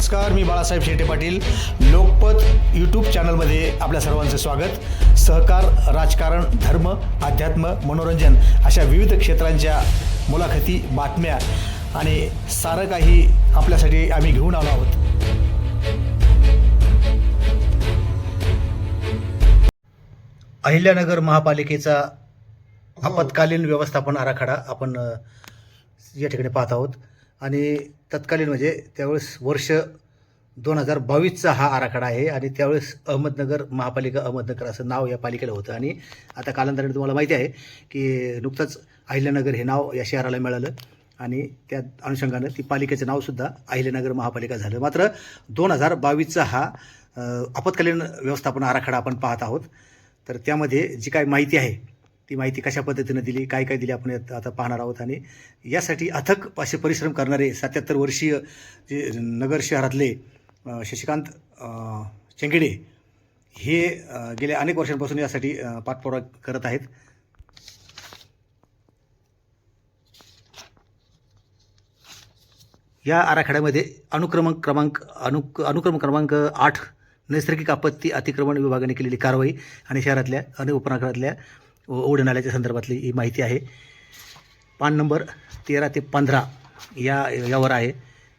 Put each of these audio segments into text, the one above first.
नमस्कार मी बाळासाहेब शेटे पाटील. लोकपत यूट्यूब चॅनलमध्ये आपल्या सर्वांचं स्वागत. सहकार राजकारण धर्म अध्यात्म मनोरंजन अशा विविध क्षेत्रांच्या मुलाखती बातम्या आणि सारं काही आपल्यासाठी आम्ही घेऊन आलो आहोत. अहिल्यानगर महापालिकेचा आपत्कालीन व्यवस्थापन आराखडा आपण या ठिकाणी पाहत आहोत. आणि तत्कालीन म्हणजे त्यावेळेस वर्ष दोन हजार बावीसचा हा आराखडा आहे आणि त्यावेळेस अहमदनगर महापालिका अहमदनगर असं नाव या पालिकेला होतं. आणि आता कालांतराने तुम्हाला माहिती आहे की नुकतंच अहिल्यानगर हे नाव या शहराला मिळालं आणि त्या अनुषंगानं ती पालिकेचं नावसुद्धा अहिल्यानगर महापालिका झालं. मात्र दोन हजार बावीसचा हा आपत्कालीन व्यवस्थापन आराखडा आपण पाहत आहोत. तर त्यामध्ये जी काय माहिती आहे ती माहिती कशा पद्धतीनं दिली काय काय दिली आपण आता पाहणार आहोत. आणि यासाठी अथक असे परिश्रम करणारे सत्याहत्तर वर्षीय जे नगर शहरातले शशिकांत अ, चेंगडे हे गेल्या अनेक वर्षांपासून यासाठी पाठपुरावा करत आहेत. या आराखड्यामध्ये अनुक्रम क्रमांक अनु अनुक्रम क्रमांक आठ नैसर्गिक आपत्ती अतिक्रमण विभागाने केलेली कारवाई आणि शहरातल्या आणि उपनगरातल्या ओढ नाल्याच्या संदर्भातली ही माहिती आहे. पान नंबर तेरा ते पंधरा या यावर आहे.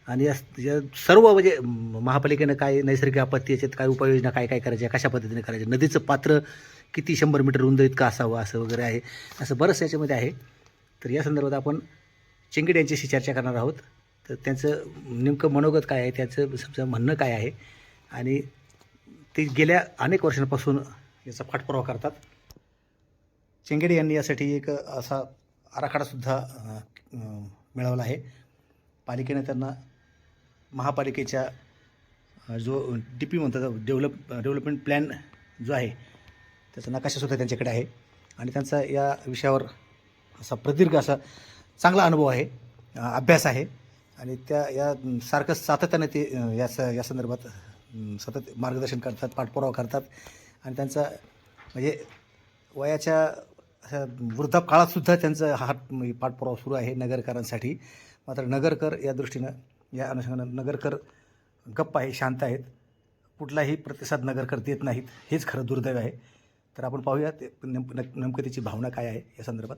आणि या या सर्व म्हणजे महापालिकेनं काय नैसर्गिक आपत्ती याच्यात काय उपाययोजना काय काय करायच्या कशा पद्धतीने करायच्या नदीचं पात्र किती शंभर मीटर रुंद इतकं असावं असं वगैरे आहे. असं बरंच याच्यामध्ये आहे. तर या संदर्भात आपण चिंगड यांच्याशी चर्चा करणार आहोत. तर त्यांचं नेमकं मनोगत काय आहे त्याचं समजा म्हणणं काय आहे. आणि ते गेल्या अनेक वर्षांपासून याचा पाठपुरावा करतात. चेंगेडे यांनी यासाठी एक असा आराखडासुद्धा मिळवला आहे. पालिकेनं त्यांना महापालिकेच्या जो डी पी म्हणतात डेव्हलप डेव्हलपमेंट प्लॅन जो आहे त्याचा नकाशासुद्धा त्यांच्याकडे आहे. आणि त्यांचा या विषयावर असा प्रदीर्घ असा चांगला अनुभव आहे अभ्यास आहे. आणि त्या या सारखं सातत्याने ते या स या संदर्भात सतत मार्गदर्शन करतात पाठपुरावा करतात. आणि त्यांचा म्हणजे वयाच्या अशा वृद्धाप काळातसुद्धा त्यांचं हा पाठपुरावा सुरू आहे नगरकरांसाठी. मात्र नगरकर या दृष्टीनं या अनुषंगानं नगरकर गप्प आहे शांत आहेत. कुठलाही प्रतिसाद नगरकर देत नाहीत हेच खरं दुर्दैव आहे. तर आपण पाहूया ते नेमकं त्याची भावना काय आहे या संदर्भात.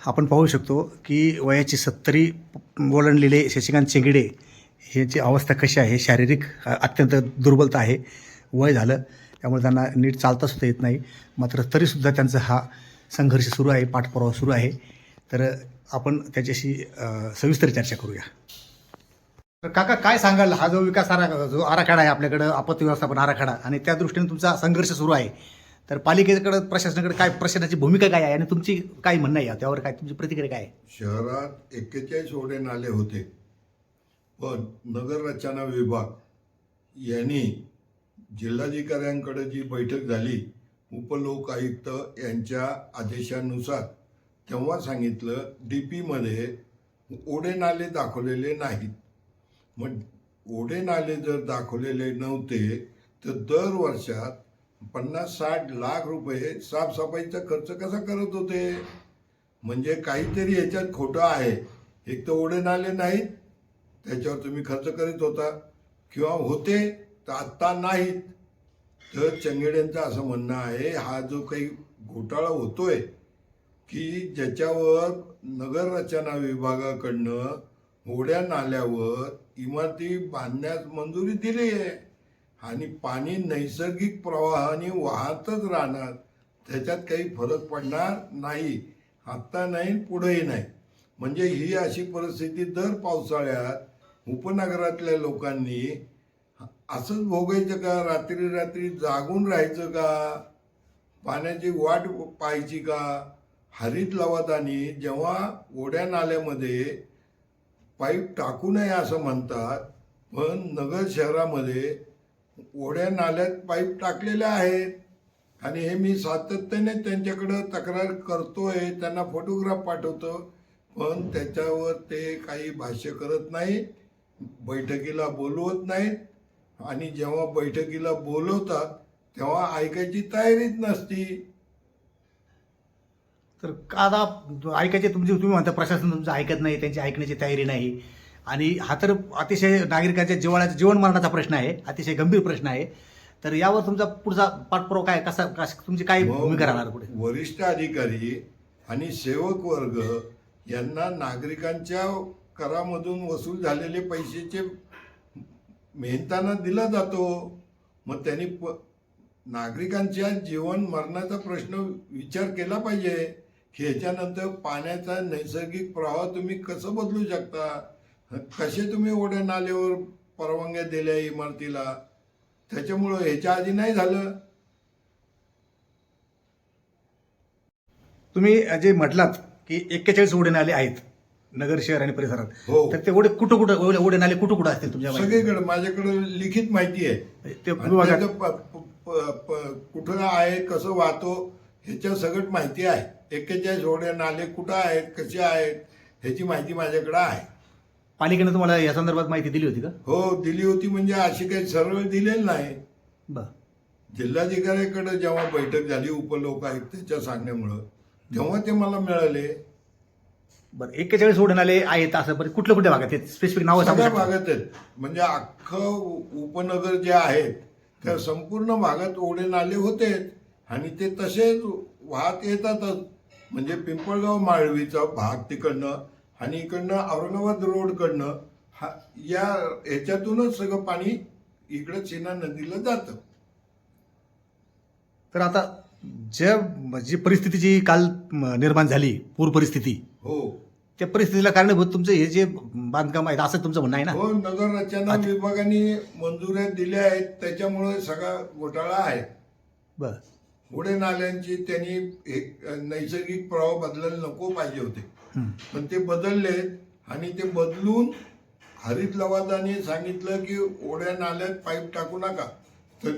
आपण पाहू शकतो की वयाची सत्तरी ओलांडलेले शशिकांत चेंगडे ह्याची अवस्था कशी आहे? शारीरिक अत्यंत दुर्बलता आहे. वय झालं त्यामुळे त्यांना नीट चालता सुद्धा येत नाही. मात्र तरीसुद्धा त्यांचा हा संघर्ष सुरू आहे पाठपुरावा सुरू आहे. तर आपण त्याच्याशी सविस्तर चर्चा करूया. तर काका काय सांगाल? हा जो विकास आराखडा जो आराखडा आहे आपल्याकडं आपत्ती व्यवस्थापन आराखडा आणि त्या दृष्टीने तुमचा संघर्ष सुरू आहे. तर पालिकेकडं प्रशासनाकडे काय प्रशासनाची भूमिका काय आहे आणि तुमची काय म्हणणं आहे? त्यावर काय तुमची प्रतिक्रिया काय आहे? शहरात एक्केचाळीस ओढे नाले होते. पण नगर रचना विभाग यांनी जिल्हाधिकाऱ्यांकडे जी बैठक झाली उपलोक आयुक्त यांच्या आदेशानुसार तेव्हा सांगितलं डी पीमध्ये ओढे नाले दाखवलेले नाहीत. मग ओढे नाले जर दाखवलेले नव्हते तर दर वर्षात पन्नास साठ लाख रुपये साफसफाईचा खर्च कसा करत होते? म्हणजे काहीतरी याच्यात खोटं आहे. एक तर ओढे नाले नाहीत त्याच्यावर तुम्ही खर्च करीत होता. किंवा होते तर आत्ता नाहीत. तर चंगेड्यांचं असं म्हणणं आहे हा जो काही घोटाळा होतोय की ज्याच्यावर नगर रचना विभागाकडनं होड्या नाल्यावर इमारती बांधण्यास मंजुरी दिली आहे आणि पाणी नैसर्गिक प्रवाहाने वाहतच राहणार त्याच्यात काही फरक पडणार नाही. आत्ता नाही पुढेही नाही. म्हणजे ही अशी परिस्थिती दर पावसाळ्यात उपनगरातल्या लोकांनी असंच भोगायचं का? रात्री रात्री जागून राहायचं का? पाण्याची वाट पाहायची का? हरित लवादानी जेव्हा ओढ्या नाल्यामध्ये पाईप टाकू नये असं म्हणतात पण नगर शहरामध्ये ओढ्या नाल्यात पाईप टाकलेल्या आहेत. आणि हे मी सातत्याने त्यांच्याकडं तक्रार करतोय त्यांना फोटोग्राफ पाठवतो पण त्याच्यावर ते काही भाष्य करत नाही बैठकीला बोलवत नाहीत. आणि जेव्हा बैठकीला बोलवतात तेव्हा ऐकायची तयारीच नसती. तर का आता ऐकायचे तुमची तुम्ही म्हणता प्रशासन तुमचं ऐकत नाही त्यांची ऐकण्याची तयारी नाही. आणि हा तर अतिशय नागरिकांच्या जीवनाचा जीवन मरणाचा प्रश्न आहे अतिशय गंभीर प्रश्न आहे. तर यावर तुमचा पुढचा पाठपुरावा काय कसा कस- तुमची काय भूमिका राहणार पुढे? वरिष्ठ अधिकारी आणि सेवक वर्ग यांना नागरिकांच्या करामधून वसूल झालेले पैशाचे मेहनताना दिला जातो. मग त्यांनी प नागरिकांच्या जीवन मरणाचा प्रश्न विचार केला पाहिजे. की ह्याच्यानंतर पाण्याचा नैसर्गिक प्रवाह तुम्ही कसं बदलू शकता? कसे तुम्ही ओढ्या नाल्यावर परवानग्या दिल्या इमारतीला? त्याच्यामुळं ह्याच्या आधी नाही झालं. तुम्ही जे म्हटलात की एक्केचाळीस ओढे नाले आहेत. नगर शहर आणि परिसरात. हो. तर ते ओढे कुठं कुठं ओढे ओढे नाले कुठं कुठं असतील तुमच्या माहितीत? सगळीकडे माझ्याकडे लिखित माहिती आहे. ते आणि विभागात त्याचं प- प- प- प- कुठं आहे कसं वाहतो ह्याच्या सगळं माहिती आहे. एक्केचाळीस ओढे नाले कुठं आहेत कसे आहेत ह्याची माहिती माझ्याकडे आहे. पालिकेनं तुम्हाला या संदर्भात माहिती दिली होती का? हो दिली होती म्हणजे अशी काही सरळ दिलेली नाही. बर. जिल्हाधिकाऱ्याकडे जेव्हा बैठक झाली उपलोक आयुक्ताच्या सांगण्यामुळं तेव्हा ते मला मिळाले. बरं एक्केचाळीस नाले आहेत असं बरं कुठल्या कुठल्या भागात आहेत? स्पेसिफिक नावं सांगू सगळ्या शकता? भागात आहेत. म्हणजे अख्खं उपनगर जे आहेत त्या संपूर्ण भागात ओढे नाले होते आणि ते तसेच वाहत येतातच. म्हणजे पिंपळगाव माळवीचा भाग तिकडनं आणि इकडनं औरंगाबाद रोडकडनं हा या ह्याच्यातूनच सगळं पाणी इकडं सीना नदीला जातं. तर आता ज्या जी परिस्थिती जी काल निर्माण झाली पूर परिस्थिती हो. त्या परिस्थितीला कारणीभूत तुमचं हे जे बांधकाम आहेत असं तुमचं म्हणणं आहे ना? हो नगर रचना विभागाने मंजुऱ्या दिल्या आहेत त्याच्यामुळे सगळा घोटाळा आहे. बर. पुढे नाल्यांची त्यांनी एक नैसर्गिक प्रवाह बदलायला नको पाहिजे होते. पण ते बदलले आणि ते बदलून हरित लवादाने सांगितलं की ओढ्या नाल्यात पाईप टाकू नका. तर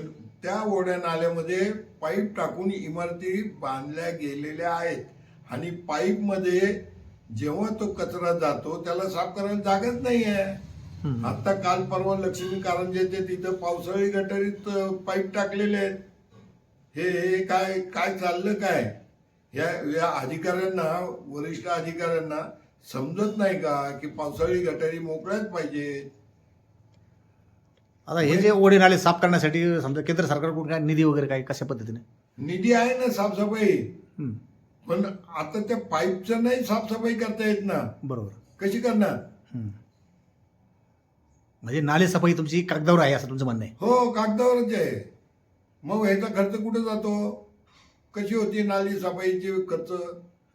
त्या ओढ्या नाल्यामध्ये पाईप टाकून इमारती बांधल्या गेलेल्या आहेत. आणि पाईपमध्ये जेव्हा तो कचरा जातो त्याला साफ करायला जागाच नाही आहे. आता काल परवा लक्ष्मी कारंजेचे तिथं पावसाळी गटारीत पाईप टाकलेले आहेत. हे काय काय चाललं काय? या या अधिकाऱ्यांना वरिष्ठ अधिकाऱ्यांना समजत नाही का की पावसाळी गटारी मोकळ्याच पाहिजे आता हे जे ओढे नाले साफ करण्यासाठी समजा केंद्र सरकारकडून काय निधी वगैरे काय कशा पद्धतीने? निधी आहे ना साफसफाई. हं. पण आता त्या पाईपचं नाही साफसफाई करता येत ना. बरोबर. कशी करणार? हं. म्हणजे नाले सफाई तुमची कागदावर आहे असं तुमचं म्हणणं आहे. हो कागदावरच आहे. मग ह्याचा खर्च कुठे जातो? कशी होती नाली सफाईची खर्च?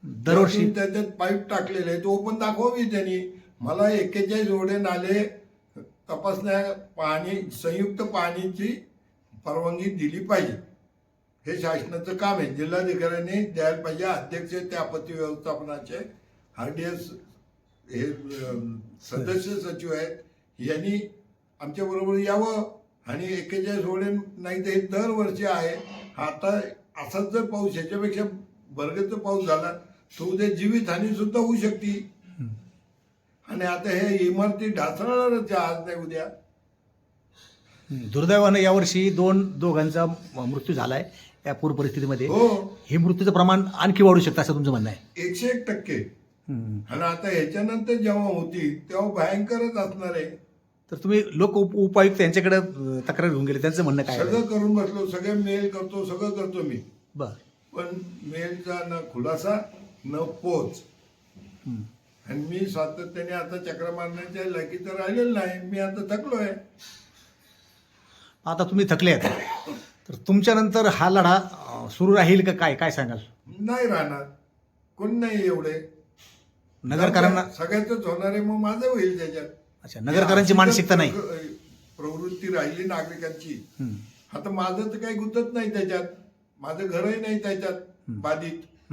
दरवर्षी. त्यातून त्याच्यात पाईप टाकलेले आहेत. ओपन दाखवावी त्यांनी. मला एक्केचाळीस ओढे नाले तपासण्या पाणी संयुक्त पाणीची परवानगी दिली पाहिजे. हे शासनाचं काम आहे. जिल्हाधिकाऱ्यांनी द्यायला पाहिजे. अध्यक्ष ते आपत्ती व्यवस्थापनाचे. आर हे सदस्य सचिव आहेत. यांनी आमच्या बरोबर यावं आणि एकेचाळीस ओढे नाही तर हे दरवर्षी आहे. आता असाच जर पाऊस ह्याच्यापेक्षा बरगत पाऊस झाला तर उद्या जीवितहानी सुद्धा होऊ शकते. आणि आता हे इमारती ढासळणारच आहे आज नाही उद्या. दुर्दैवानं यावर्षी दोन दोघांचा मृत्यू झालाय या पूर परिस्थितीमध्ये. हो. हे मृत्यूचं प्रमाण आणखी वाढू शकतं असं तुमचं म्हणणं आहे. एकशे एक टक्के. आणि आता ह्याच्यानंतर जेव्हा होती तेव्हा भयंकरच असणार आहे. तर तुम्ही लोक उप उपायुक्त यांच्याकडे अं, तक्रार घेऊन गेले. त्यांचं म्हणणं काय आहे? सगळं करून बसलो. सगळे मेल करतो सगळं करतो मी. बर. पण मेलचा न खुलासा न पोच. आणि मी सातत्याने आता चक्र मारण्याच्या लकी तर राहिलेलं नाही. मी आता थकलोय. आता तुम्ही थकले आहेत. तर तुमच्यानंतर हा लढा अं, सुरू राहील का काय? काय सांगाल? नाही राहणार. कोण नाही एवढे. नगरकरांना सगळ्याच होणार आहे मग माझं होईल त्याच्यात. अच्छा नगरकरांची मानसिकता नाही. प्रवृत्ती राहिली नागरिकांची. आता माझं तर काही गुंतत नाही त्याच्यात. माझं घरही नाही त्याच्यात. बाधित.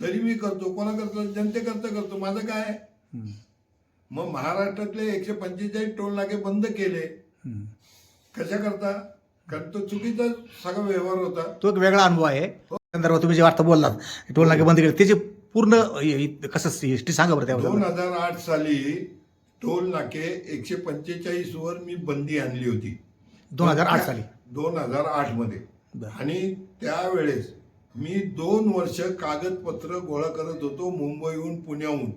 तरी मी करतो कोणा करतो जनतेकरता करतो. माझं काय हं. मग महाराष्ट्रातले एकशे पंचेचाळीस टोल नाके बंद केले. हं. कशा करता कारण तो चुकीचा सगळा व्यवहार होता. तो एक वेगळा अनुभव आहे. संदर्भात तुम्ही जे वार्ता बोललात टोल नाके बंद केले. त्याचे पूर्ण कसं हिस्ट्री सांगा बरं दोन हजार आठ साली टोल नाके एकशे पंचेचाळीस वर मी बंदी आणली होती. दोन हजार आठ साली. दोन हजार आठमध्ये. आणि त्यावेळेस मी दोन वर्ष कागदपत्र गोळा करत होतो मुंबईहून पुण्याहून.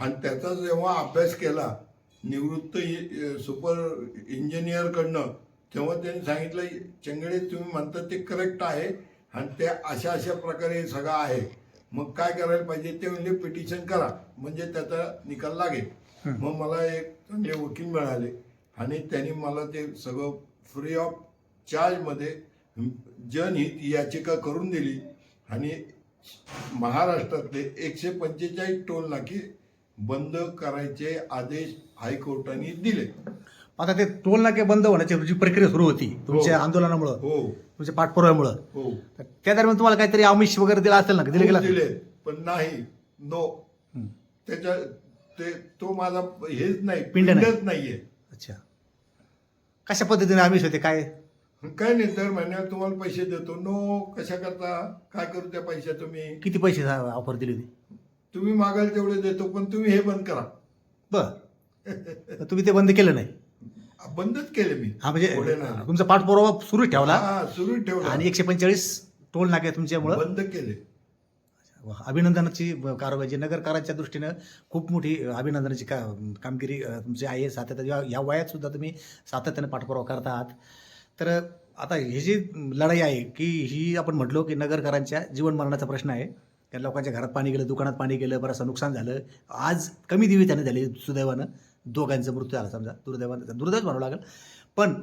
आणि त्याचा जेव्हा अभ्यास केला निवृत्त सुपर इंजिनियरकडनं तेव्हा त्यांनी सांगितलं चंगडे तुम्ही म्हणता ते करेक्ट आहे आणि ते अशा अशा प्रकारे सगळं आहे. मग काय करायला पाहिजे ते म्हणजे पिटिशन करा. म्हणजे त्याचा निकाल लागेल. मग मला एक चांगले वकील मिळाले आणि त्यांनी मला ते सगळं फ्री ऑफ चार्जमध्ये जनहित याचिका करून दिली आणि महाराष्ट्रातले एकशे पंचेचाळीस टोल नाके बंद करायचे आदेश हायकोर्टाने दिले आता ते टोल नाके बंद होण्याची जी प्रक्रिया सुरू होती तुमच्या हो. आंदोलनामुळं हो तुमच्या पाठपुराव्यामुळं हो तर त्या दरम्यान तुम्हाला काहीतरी आमिष वगैरे दिला असेल ना दिलं गेलं खूप असेल? दिले पण नाही नो हं. त्याच्या ते तो माझा हेच नाही पिंड नाही. पिंडच नाहीये अच्छा कशा पद्धतीने आमिष होते काय काय नाही दर महिन्यात तुम्हाला पैसे देतो. नो कशा करता काय करू त्या पैशा तुम्ही? किती पैसे ऑफर दिली होती? तुम्ही मागाल तेवढे देतो पण तुम्ही हे बंद करा. बर. तुम्ही ते बंद केलं नाही? बंदच केले मी. हा म्हणजे नाही. तुमचा पाठपुरावा सुरू ठेवला हा सुरू ठेवला. आणि एकशे पंचेचाळीस टोल नाके तुमच्यामुळं? बंद केले. वा, अभिनंदनाची कारवाई जी नगरकारांच्या दृष्टीनं खूप मोठी अभिनंदनाची का कामगिरी अ, तुमची आहे सातत्याने या- या वयात सुद्धा तुम्ही सातत्याने पाठपुरावा करता आहात. तर आता ही जी लढाई आहे की ही आपण म्हटलो की नगरकरांच्या जीवन मरणाचा प्रश्न आहे. त्या लोकांच्या घरात पाणी गेलं दुकानात पाणी गेलं बरंचसं नुकसान झालं. आज कमी दिवी त्याने झाली सुदैवानं दोघांचा मृत्यू झाला समजा. दुर्दैवानं दुर्दैवच म्हणावं लागेल. पण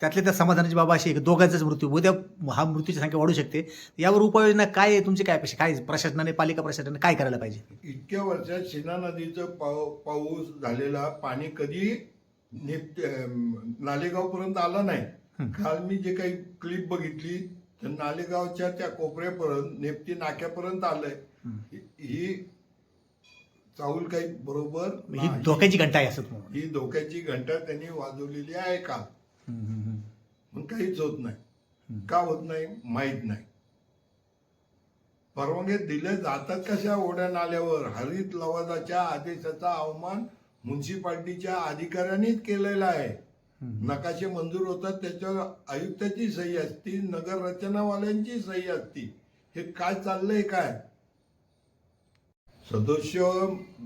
त्यातल्या त्या समाधानाची बाबा अशी एक दोघांचाच मृत्यू. उद्या हा मृत्यूची संख्या वाढू शकते. यावर उपाययोजना काय आहे? तुमची काय अपेक्षा? काय प्रशासनाने पालिका प्रशासनाने काय करायला पाहिजे? इतक्या वर्षात शिना नदीचं पाऊ पाऊस झालेला पाणी कधी नालेगावपर्यंत आला नाही. काल मी जे काही क्लिप बघितली तर नालेगावच्या त्या कोपऱ्यापर्यंत नेपती नाक्यापर्यंत आलंय. ही- चाहूल काही बरोबर ही. धोक्याची घंटा आहे असं ही धोक्याची घंटा त्यांनी वाजवलेली आहे का? पण काहीच होत नाही. का होत नाही? माहीत नाही. परवानगी दिले जातात कशा ओढ्या नाल्यावर? हरित लवादाच्या आदेशाचा अवमान म्युन्सिपाल्टीच्या अधिकाऱ्यांनीच केलेला आहे. नकाशे मंजूर होतात त्याच्यावर आयुक्ताची सही असती नगर रचनावाल्यांची सही असती. हे काय चाललंय काय? सदस्य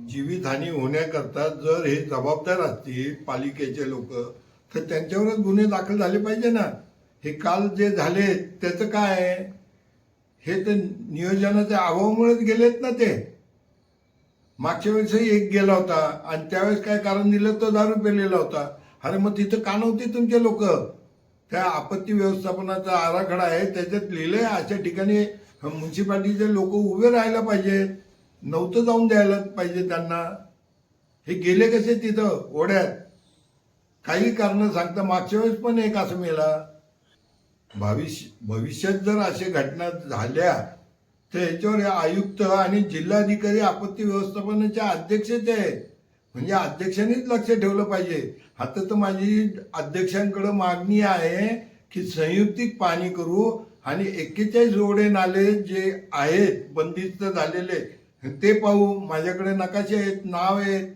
जीवितहानी होण्याकरता जर हे जबाबदार असतील पालिकेचे लोक तर त्यांच्यावरच गुन्हे दाखल झाले पाहिजे ना. हे काल जे झाले त्याचं काय आहे? हे तर नियोजनाच्या अभावामुळेच गेलेत ना ते. मागच्या वेळेसही एक गेला होता आणि त्यावेळेस काय कारण दिलं तो दारू पेलेला होता. अरे मग तिथं का नव्हते तुमचे लोक? त्या आपत्ती व्यवस्थापनाचा आराखडा आहे त्याच्यात लिहिलंय अशा ठिकाणी म्युन्सिपाल्टीचे लोक उभे राहायला पाहिजे नव्हतं जाऊन द्यायला पाहिजे त्यांना. हे गेले कसे तिथं ओढ्यात? काही कारण सांगता मागच्या वेळेस पण एक असं मेला. भविष्य भविष्यात जर असे घटना झाल्या तर याच्यावर आयुक्त आणि जिल्हाधिकारी आपत्ती व्यवस्थापनाचे अध्यक्षच आहेत. म्हणजे अध्यक्षांनीच लक्ष ठेवलं पाहिजे. आता तर माझी अध्यक्षांकडे मागणी आहे की संयुक्तिक पाणी करू आणि एक्केचाळीस जोडे नाले जे आहेत बंदिस्त झालेले ते पाहू. माझ्याकडे नकाशे आहेत नाव आहेत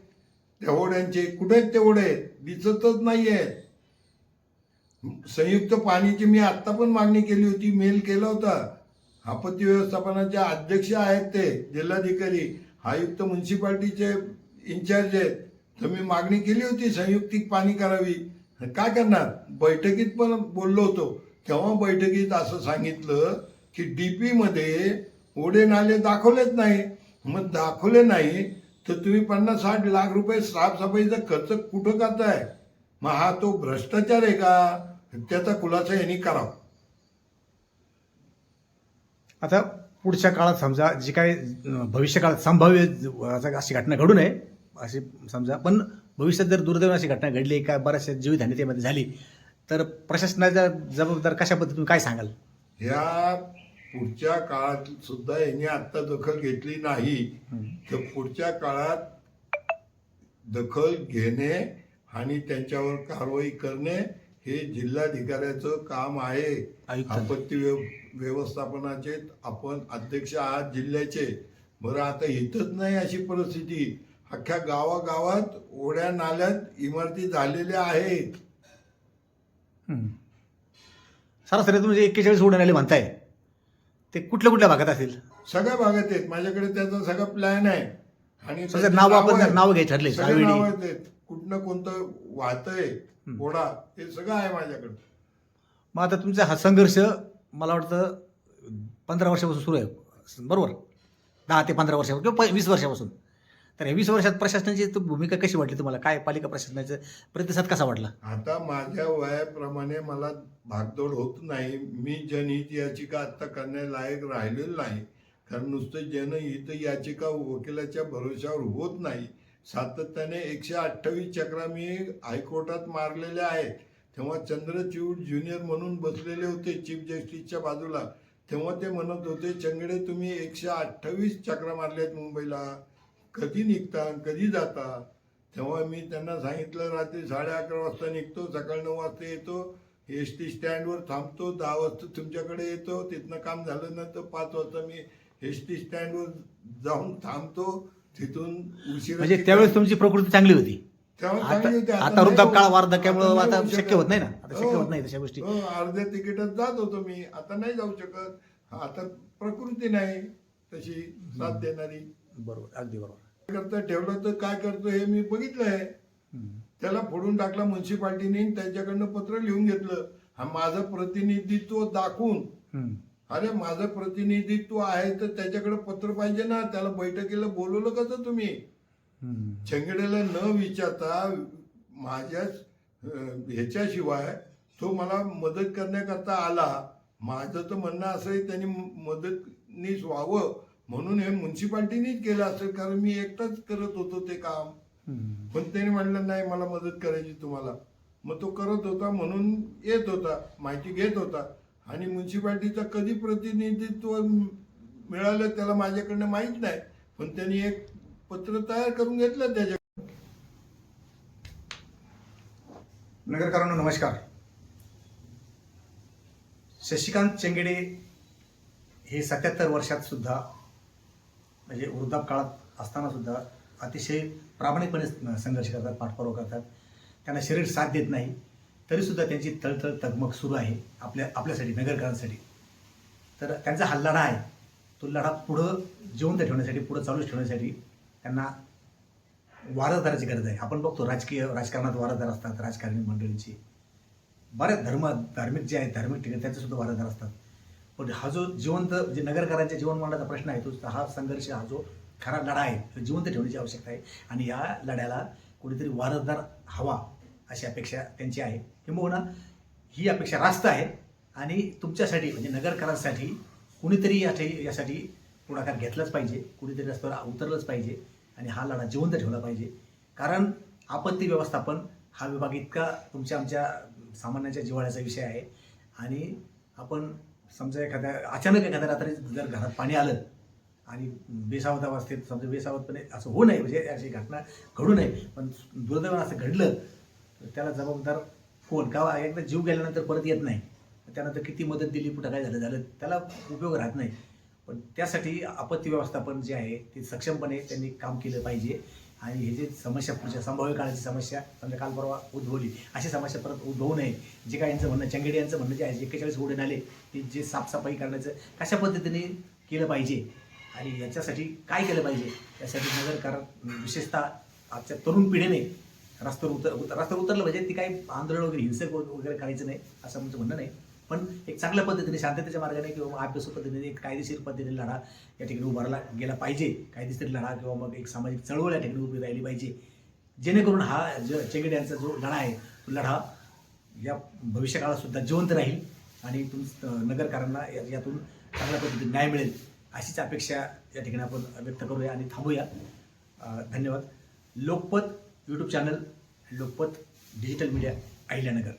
त्या ओढ्यांचे कुठे आहेत तेवढे? ओढे नाही नाहीये. संयुक्त पाणीची मी आत्ता पण मागणी केली होती मेल केला होता. आपत्ती व्यवस्थापनाचे अध्यक्ष आहेत ते जिल्हाधिकारी आयुक्त म्युन्सिपाल्टीचे इन्चार्ज आहेत. तर मी मागणी केली होती संयुक्तिक पाणी करावी. काय करणार? बैठकीत पण बोललो होतो. तेव्हा बैठकीत असं सांगितलं की डी मध्ये ओढे नाले दाखवलेच नाही. मग दाखवले नाही तर तुम्ही पन्नास साठ लाख रुपये साफसफाईचा खर्च कुठं करताय? मग हा तो भ्रष्टाचार आहे का? त्याचा खुलासा यांनी करावा. आता पुढच्या काळात समजा जी काय भविष्य भविष्यकाळात संभाव्य अशी घटना घडू नये अशी समजा पण भविष्यात जर दुर्दैवाने अशी घटना घडली का बऱ्याचशा जीवितहानी त्यामध्ये झाली तर प्रशासनाच्या जबाबदार कशा पद्धतीने काय सांगाल? ह्या पुढच्या काळात सुद्धा यांनी आता दखल घेतली नाही. तर पुढच्या काळात दखल घेणे आणि त्यांच्यावर कारवाई करणे हे जिल्हाधिकाऱ्याचं काम आहे. आपत्ती व्यव- व्यवस्थापनाचे आपण अध्यक्ष आहात जिल्ह्याचे. बरं आता इथंच नाही अशी परिस्थिती. अख्ख्या गावागावात ओढ्या नाल्यात इमारती झालेल्या आहेत. हम्म. सरासरी तुम्ही जे एक्केचाळीस उडून आले म्हणताय ते कुठल्या कुठल्या भागात असेल? सगळ्या भागात आहेत. माझ्याकडे त्याचा सगळा प्लॅन आहे. आणि त्याची नाव आपण नावं जर आहेत. नाव घ्यायची ठरले सगळे सावेडी. नावं आहेत. कुठनं कोणतं वाहतंय घोडा हे सगळं आहे माझ्याकडे. मग आता तुमचा हा संघर्ष मला वाटतं पंधरा वर्षापासून सुरू आहे. बरोबर? दहा ते पंधरा वर्षापासून किंवा प- वीस वर्षापासून. तर वीस वर्षात प्रशासनाची भूमिका कशी वाटली तुम्हाला? काय पालिका प्रशासनाचा प्रतिसाद कसा वाटला? आता माझ्या वयाप्रमाणे मला भागदौड होत नाही. मी जनहित याचिका आत्ता करण्यालायक राहिलेलं नाही. कारण नुसतं जनहित याचिका वकिलाच्या भरोश्यावर होत नाही. सातत्याने एकशे अठ्ठावीस चक्रा मी हायकोर्टात मारलेल्या आहेत. तेव्हा चंद्रचूड ज्युनियर म्हणून बसलेले होते चीफ जस्टिसच्या बाजूला. तेव्हा ते म्हणत होते चंगडे तुम्ही एकशे अठ्ठावीस चक्रा मारल्यात मुंबईला. कधी निघता कधी जाता तेव्हा मी त्यांना सांगितलं रात्री साडे अकरा वाजता निघतो सकाळी नऊ वाजता येतो एस टी स्टँडवर थांबतो दहा वाजता तुमच्याकडे येतो तिथनं काम झालं ना तर पाच वाजता मी एस टी स्टँडवर जाऊन थांबतो तिथून उशिरा म्हणजे त्यावेळेस तुमची प्रकृती चांगली होती. तेव्हा आता चांगली होती. आता नाही वृद्धापकाळ होऊ- वार्धक्यामुळं नाही आता होऊ शक्य. होत नाही ना. आता शक्य हो. होत नाही तशा गोष्टी. हो, अर्ध्या तिकिटात जात होतो मी. आता नाही जाऊ शकत. आता प्रकृती नाही तशी साथ देणारी. बरोबर अगदी बरोबर. करता ठेवलं तर काय करतो हे मी बघितलंय हम्म. त्याला फोडून टाकला म्युन्सिपाल्टीने त्यांच्याकडनं पत्र लिहून घेतलं. हा माझं प्रतिनिधित्व दाखवून. अरे माझं प्रतिनिधित्व आहे तर त्याच्याकडे पत्र पाहिजे ना. त्याला बैठकीला बोलवलं कसं तुम्ही. चंगडेला न विचारता माझ्या ह्याच्याशिवाय तो मला मदत करण्याकरता आला. माझं तर म्हणणं असं आहे त्यांनी मदतनीस व्हावं. म्हणून हे म्युन्सिपाल्टीनीच केलं असेल कारण मी एकटाच करत होतो ते काम. पण त्याने म्हणलं नाही मला मदत करायची तुम्हाला. मग तो करत होता म्हणून येत होता माहिती घेत होता. आणि म्युन्सिपाल्टीचं कधी प्रतिनिधित्व मिळालं त्याला माझ्याकडनं माहीत नाही. पण त्यांनी एक पत्र तयार करून घेतलं त्याच्या नगरकरांनो नमस्कार. शशिकांत चेंगडे हे सत्याहत्तर वर्षात सुद्धा म्हणजे वृद्धापकाळात असताना सुद्धा अतिशय प्रामाणिकपणे संघर्ष करतात पाठपुरावा करतात. त्यांना शरीर साथ देत नाही. तरीसुद्धा त्यांची तळतळ तगमग सुरू आहे आपल्या आपल्यासाठी नगरकरांसाठी. तर त्यांचा हा लढा आहे. तो लढा पुढं जिवंत ठेवण्यासाठी पुढं चालूच ठेवण्यासाठी त्यांना वारसदाराची गरज आहे. आपण बघतो राजकीय राजकारणात वारसदार असतात राजकारणी मंडळींची. बऱ्याच धर्म धार्मिक जे आहेत धार्मिक ठिकाणी त्यांचेसुद्धा वारसदार असतात. पण हा जो जिवंत म्हणजे नगरकरांच्या जीवनमानाचा प्रश्न आहे तो हा संघर्ष हा जो खरा लढा आहे तो जिवंत ठेवण्याची आवश्यकता आहे. आणि या लढ्याला कुणीतरी वारसदार हवा अशी अपेक्षा त्यांची आहे. किंबहुना ही अपेक्षा रास्त आहे. आणि तुमच्यासाठी म्हणजे नगरकरांसाठी कुणीतरी यासाठी यासाठी पुढाकार घेतलाच पाहिजे. कुणीतरी रस्त्यावर उतरलंच पाहिजे. आणि हा लढा जिवंत ठेवला पाहिजे. कारण आपत्ती व्यवस्थापन हा विभाग इतका तुमच्या आमच्या सामान्यांच्या जिव्हाळ्याचा विषय आहे. आणि आपण समजा एखाद्या अचानक एखाद्या रात्री जर घरात पाणी आलं आणि बेसावत अवस्थेत समजा बेसावतपणे असं होऊ नये म्हणजे अशी घटना घडू नये पण दुर्दैवानं असं घडलं तर त्याला जबाबदार फोन का एकदा जीव गेल्यानंतर परत येत नाही? त्यानंतर किती मदत दिली कुठं काय झालं झालं त्याला उपयोग राहत नाही. पण त्यासाठी आपत्ती व्यवस्थापन जे आहे ते सक्षमपणे त्यांनी काम केलं पाहिजे. आणि हे जे समस्या पुढच्या संभाव्य काळाची समस्या समजा काल परवा उद्भवली अशी समस्या परत उद्भवू नये. जे काय यांचं म्हणणं चंगेडे यांचं म्हणणं जे आहे एक्केचाळीस ओढून आले ते जे साफसफाई करण्याचं कशा पद्धतीने केलं पाहिजे? आणि याच्यासाठी काय केलं पाहिजे? यासाठी नगरकार विशेषतः आजच्या तरुण पिढीने रस्त्यावर उतर उतर- रस्त्यावर उतरलं पाहिजे. ती काही आंदोलन वगैरे हिंसक वगैरे करायचं नाही असं आमचं म्हणणं नाही. पण एक चांगल्या पद्धतीने शांततेच्या मार्गाने किंवा अभ्यास पद्धतीने एक कायदेशीर पद्धतीने लढा या ठिकाणी उभारला गेला पाहिजे. कायदेशीर लढा किंवा मग एक सामाजिक चळवळ या ठिकाणी उभी राहिली पाहिजे. जेणेकरून हा ज चेगेड यांचा जो लढा आहे तो लढा या भविष्यकाळात सुद्धा जिवंत राहील आणि तुम नगरकारांना या- यातून चांगल्या पद्धतीने न्याय मिळेल अशीच अपेक्षा या ठिकाणी आपण व्यक्त करूया आणि थांबूया. धन्यवाद. Lokmat YouTube channel Lokmat digital media Ahilyanagar.